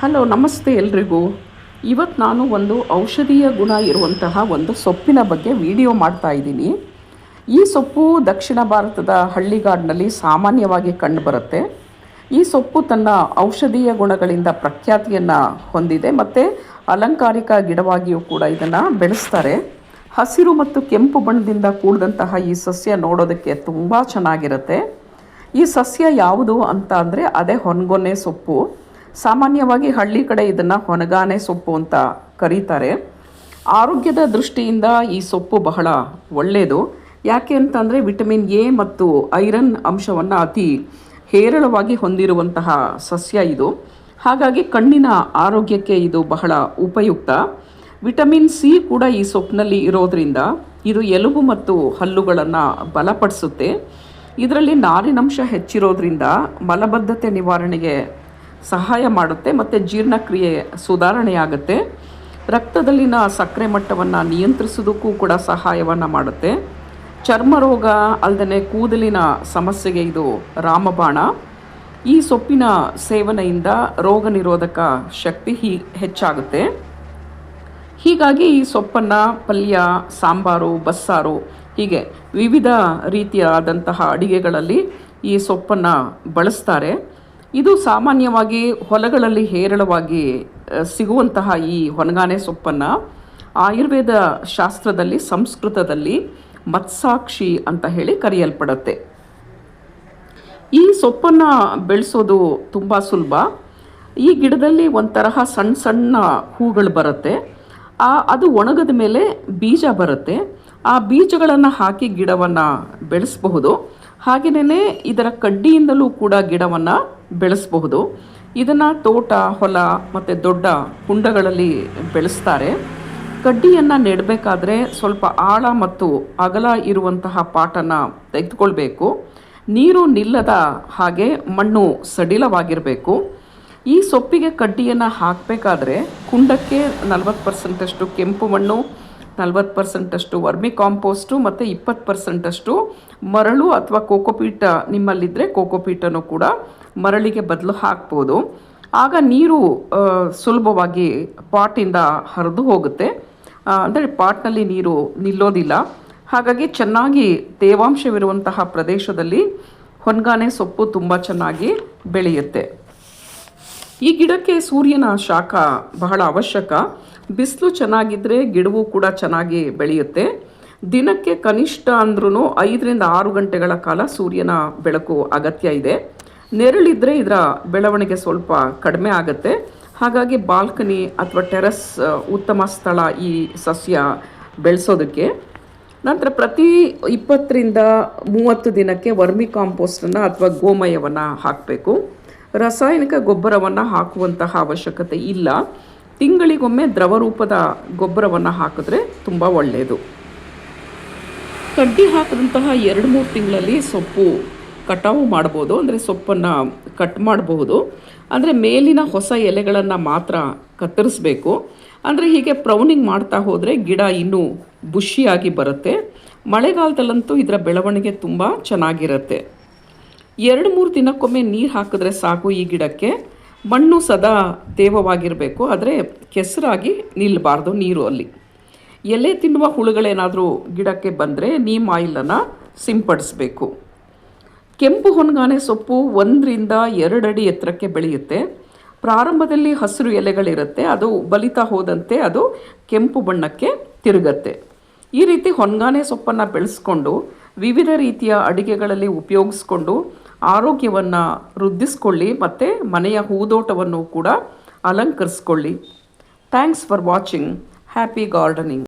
Hello, ನಮಸ್ತೆ ಎಲ್ರಿಗೂ. ಇವತ್ತು ನಾನು ಒಂದು ಔಷಧೀಯ ಗುಣ ಇರುವಂತಹ ಒಂದು ಸೊಪ್ಪಿನ ಬಗ್ಗೆ ವಿಡಿಯೋ ಮಾಡ್ತಾ ಇದ್ದೀನಿ. ಈ ಸೊಪ್ಪು ದಕ್ಷಿಣ ಭಾರತದ ಹಳ್ಳಿಗಾಡಿನಲ್ಲಿ ಸಾಮಾನ್ಯವಾಗಿ ಕಂಡುಬರುತ್ತೆ. ಈ ಸೊಪ್ಪು ತನ್ನ ಔಷಧೀಯ ಗುಣಗಳಿಂದ ಪ್ರಖ್ಯಾತಿಯನ್ನು ಹೊಂದಿದೆ. ಮತ್ತು ಅಲಂಕಾರಿಕ ಗಿಡವಾಗಿಯೂ ಕೂಡ ಇದನ್ನು ಬೆಳೆಸ್ತಾರೆ. ಹಸಿರು ಮತ್ತು ಕೆಂಪು ಬಣ್ಣದಿಂದ ಕೂಡಿದಂತಹ ಈ ಸಸ್ಯ ನೋಡೋದಕ್ಕೆ ತುಂಬ ಚೆನ್ನಾಗಿರುತ್ತೆ. ಈ ಸಸ್ಯ ಯಾವುದು ಅಂತ ಅಂದರೆ ಅದೇ ಹೊನ್ಗೊನೆ ಸೊಪ್ಪು. ಸಾಮಾನ್ಯವಾಗಿ ಹಳ್ಳಿ ಕಡೆ ಇದನ್ನು ಹೊನಗಾನೆ ಸೊಪ್ಪು ಅಂತ ಕರೀತಾರೆ. ಆರೋಗ್ಯದ ದೃಷ್ಟಿಯಿಂದ ಈ ಸೊಪ್ಪು ಬಹಳ ಒಳ್ಳೆಯದು ಯಾಕೆ ಅಂತಂದರೆ ವಿಟಮಿನ್ ಎ ಮತ್ತು ಐರನ್ ಅಂಶವನ್ನು ಅತಿ ಹೇರಳವಾಗಿ ಹೊಂದಿರುವಂತಹ ಸಸ್ಯ ಇದು. ಹಾಗಾಗಿ ಕಣ್ಣಿನ ಆರೋಗ್ಯಕ್ಕೆ ಇದು ಬಹಳ ಉಪಯುಕ್ತ. ವಿಟಮಿನ್ ಸಿ ಕೂಡ ಈ ಸೊಪ್ಪಿನಲ್ಲಿ ಇರೋದ್ರಿಂದ ಇದು ಎಲುಬು ಮತ್ತು ಹಲ್ಲುಗಳನ್ನು ಬಲಪಡಿಸುತ್ತೆ. ಇದರಲ್ಲಿ ನಾರಿನಂಶ ಹೆಚ್ಚಿರೋದ್ರಿಂದ ಮಲಬದ್ಧತೆ ನಿವಾರಣೆಗೆ ಸಹಾಯ ಮಾಡುತ್ತೆ, ಮತ್ತು ಜೀರ್ಣಕ್ರಿಯೆ ಸುಧಾರಣೆಯಾಗುತ್ತೆ. ರಕ್ತದಲ್ಲಿನ ಸಕ್ಕರೆ ಮಟ್ಟವನ್ನು ನಿಯಂತ್ರಿಸೋದಕ್ಕೂ ಕೂಡ ಸಹಾಯವನ್ನು ಮಾಡುತ್ತೆ. ಚರ್ಮ ರೋಗ ಅಲ್ಲದೆ ಕೂದಲಿನ ಸಮಸ್ಯೆಗೆ ಇದು ರಾಮಬಾಣ. ಈ ಸೊಪ್ಪಿನ ಸೇವನೆಯಿಂದ ರೋಗ ನಿರೋಧಕ ಶಕ್ತಿ ಹೀ ಹೆಚ್ಚಾಗುತ್ತೆ. ಹೀಗಾಗಿ ಈ ಸೊಪ್ಪನ್ನು ಪಲ್ಯ, ಸಾಂಬಾರು, ಬಸ್ಸಾರು ಹೀಗೆ ವಿವಿಧ ರೀತಿಯಾದಂತಹ ಅಡಿಗೆಗಳಲ್ಲಿ ಈ ಸೊಪ್ಪನ್ನು ಬಳಸ್ತಾರೆ. ಇದು ಸಾಮಾನ್ಯವಾಗಿ ಹೊಲಗಳಲ್ಲಿ ಹೇರಳವಾಗಿ ಸಿಗುವಂತಹ ಈ ಹೊನಗಾನೆ ಸೊಪ್ಪನ್ನು ಆಯುರ್ವೇದ ಶಾಸ್ತ್ರದಲ್ಲಿ, ಸಂಸ್ಕೃತದಲ್ಲಿ ಮತ್ಸಾಕ್ಷಿ ಅಂತ ಹೇಳಿ ಕರೆಯಲ್ಪಡುತ್ತೆ. ಈ ಸೊಪ್ಪನ್ನು ಬೆಳೆಸೋದು ತುಂಬ ಸುಲಭ. ಈ ಗಿಡದಲ್ಲಿ ಒಂಥರಹ ಸಣ್ಣ ಸಣ್ಣ ಹೂಗಳು ಬರುತ್ತೆ. ಅದು ಒಣಗದ ಮೇಲೆ ಬೀಜ ಬರುತ್ತೆ. ಆ ಬೀಜಗಳನ್ನು ಹಾಕಿ ಗಿಡವನ್ನು ಬೆಳೆಸಬಹುದು. ಹಾಗೆಯೇ ಇದರ ಕಡ್ಡಿಯಿಂದಲೂ ಕೂಡ ಗಿಡವನ್ನು ಬೆಳೆಸಬಹುದು. ಇದನ್ನು ತೋಟ, ಹೊಲ ಮತ್ತು ದೊಡ್ಡ ಕುಂಡಗಳಲ್ಲಿ ಬೆಳೆಸ್ತಾರೆ. ಕಡ್ಡಿಯನ್ನು ನೆಡಬೇಕಾದ್ರೆ ಸ್ವಲ್ಪ ಆಳ ಮತ್ತು ಅಗಲ ಇರುವಂತಹ ಪಾಟನ್ನು ತೆಗೆದುಕೊಳ್ಬೇಕು. ನೀರು ನಿಲ್ಲದ ಹಾಗೆ ಮಣ್ಣು ಸಡಿಲವಾಗಿರಬೇಕು. ಈ ಸೊಪ್ಪಿಗೆ ಕಡ್ಡಿಯನ್ನು ಹಾಕಬೇಕಾದ್ರೆ ಕುಂಡಕ್ಕೆ ನಲವತ್ತು ಪರ್ಸೆಂಟಷ್ಟು ಕೆಂಪು ಮಣ್ಣು ನಲ್ವತ್ತು ಪರ್ಸೆಂಟಷ್ಟು ವರ್ಮಿ ಕಾಂಪೋಸ್ಟು ಮತ್ತು ಇಪ್ಪತ್ತು ಪರ್ಸೆಂಟಷ್ಟು ಮರಳು ಅಥವಾ ಕೋಕೋಪೀಟ ನಿಮ್ಮಲ್ಲಿದ್ದರೆ ಕೋಕೋಪೀಟನ್ನು ಕೂಡ ಮರಳಿಗೆ ಬದಲು ಹಾಕ್ಬೋದು. ಆಗ ನೀರು ಸುಲಭವಾಗಿ ಪಾಟಿಂದ ಹರಿದು ಹೋಗುತ್ತೆ. ಅಂದರೆ ಪಾಟ್ನಲ್ಲಿ ನೀರು ನಿಲ್ಲೋದಿಲ್ಲ. ಹಾಗಾಗಿ ಚೆನ್ನಾಗಿ ತೇವಾಂಶವಿರುವಂತಹ ಪ್ರದೇಶದಲ್ಲಿ ಹೊನ್ಗಾನೆ ಸೊಪ್ಪು ತುಂಬ ಚೆನ್ನಾಗಿ ಬೆಳೆಯುತ್ತೆ. ಈ ಗಿಡಕ್ಕೆ ಸೂರ್ಯನ ಶಾಖ ಬಹಳ ಅವಶ್ಯಕ. ಬಿಸಿಲು ಚೆನ್ನಾಗಿದ್ದರೆ ಗಿಡವೂ ಕೂಡ ಚೆನ್ನಾಗಿ ಬೆಳೆಯುತ್ತೆ. ದಿನಕ್ಕೆ ಕನಿಷ್ಠ ಅಂದ್ರೂ ಐದರಿಂದ ಆರು ಗಂಟೆಗಳ ಕಾಲ ಸೂರ್ಯನ ಬೆಳಕು ಅಗತ್ಯ ಇದೆ. ನೆರಳಿದ್ರೆ ಇದರ ಬೆಳವಣಿಗೆ ಸ್ವಲ್ಪ ಕಡಿಮೆ ಆಗುತ್ತೆ. ಹಾಗಾಗಿ ಬಾಲ್ಕನಿ ಅಥವಾ ಟೆರಸ್ ಉತ್ತಮ ಸ್ಥಳ ಈ ಸಸ್ಯ ಬೆಳೆಸೋದಕ್ಕೆ. ನಂತರ ಪ್ರತಿ ಇಪ್ಪತ್ತರಿಂದ ಮೂವತ್ತು ದಿನಕ್ಕೆ ವರ್ಮಿ ಕಾಂಪೋಸ್ಟನ್ನು ಅಥವಾ ಗೋಮಯವನ್ನು ಹಾಕಬೇಕು. ರಾಸಾಯನಿಕ ಗೊಬ್ಬರವನ್ನು ಹಾಕುವಂತಹ ಅವಶ್ಯಕತೆ ಇಲ್ಲ. ತಿಂಗಳಿಗೊಮ್ಮೆ ದ್ರವ ರೂಪದ ಗೊಬ್ಬರವನ್ನು ಹಾಕಿದ್ರೆ ತುಂಬ ಒಳ್ಳೆಯದು ಕಡ್ಡಿ ಹಾಕಿದಂತಹ ಎರಡು ಮೂರು ತಿಂಗಳಲ್ಲಿ ಸೊಪ್ಪು ಕಟಾವು ಮಾಡ್ಬೋದು. ಅಂದರೆ ಸೊಪ್ಪನ್ನು ಕಟ್ ಮಾಡಬಹುದು. ಅಂದರೆ ಮೇಲಿನ ಹೊಸ ಎಲೆಗಳನ್ನು ಮಾತ್ರ ಕತ್ತರಿಸಬೇಕು. ಅಂದರೆ ಹೀಗೆ ಪ್ರೌನಿಂಗ್ ಮಾಡ್ತಾ ಹೋದರೆ ಗಿಡ ಇನ್ನೂ ಬುಷಿಯಾಗಿ ಬರುತ್ತೆ. ಮಳೆಗಾಲದಲ್ಲಂತೂ ಇದರ ಬೆಳವಣಿಗೆ ತುಂಬ ಚೆನ್ನಾಗಿರುತ್ತೆ. ಎರಡು ಮೂರು ದಿನಕ್ಕೊಮ್ಮೆ ನೀರು ಹಾಕಿದ್ರೆ ಸಾಕು ಈ ಗಿಡಕ್ಕೆ. ಮಣ್ಣು ಸದಾ ತೇವವಾಗಿರಬೇಕು, ಆದರೆ ಕೆಸರಾಗಿ ನಿಲ್ಲಬಾರ್ದು ನೀರು ಅಲ್ಲಿ. ಎಲೆ ತಿನ್ನುವ ಹುಳುಗಳೇನಾದರೂ ಗಿಡಕ್ಕೆ ಬಂದರೆ ನೀಮ್ ಆಯಿಲನ್ನು ಸಿಂಪಡಿಸಬೇಕು. ಕೆಂಪು ಹೊನ್ಗಾನೆ ಸೊಪ್ಪು ಒಂದರಿಂದ ಎರಡು ಅಡಿ ಎತ್ತರಕ್ಕೆ ಬೆಳೆಯುತ್ತೆ. ಪ್ರಾರಂಭದಲ್ಲಿ ಹಸಿರು ಎಲೆಗಳಿರುತ್ತೆ, ಅದು ಬಲಿತಾ ಹೋದಂತೆ ಅದು ಕೆಂಪು ಬಣ್ಣಕ್ಕೆ ತಿರುಗತ್ತೆ. ಈ ರೀತಿ ಹೊನ್ಗಾನೆ ಸೊಪ್ಪನ್ನು ಬೆಳೆಸ್ಕೊಂಡು, ವಿವಿಧ ರೀತಿಯ ಅಡಿಗೆಗಳಲ್ಲಿ ಉಪಯೋಗಿಸ್ಕೊಂಡು ಆರೋಗ್ಯವನ್ನು ವೃದ್ಧಿಸ್ಕೊಳ್ಳಿ ಮತ್ತು ಮನೆಯ ಹೂದೋಟವನ್ನು ಕೂಡ ಅಲಂಕರಿಸ್ಕೊಳ್ಳಿ. Thanks for watching happy gardening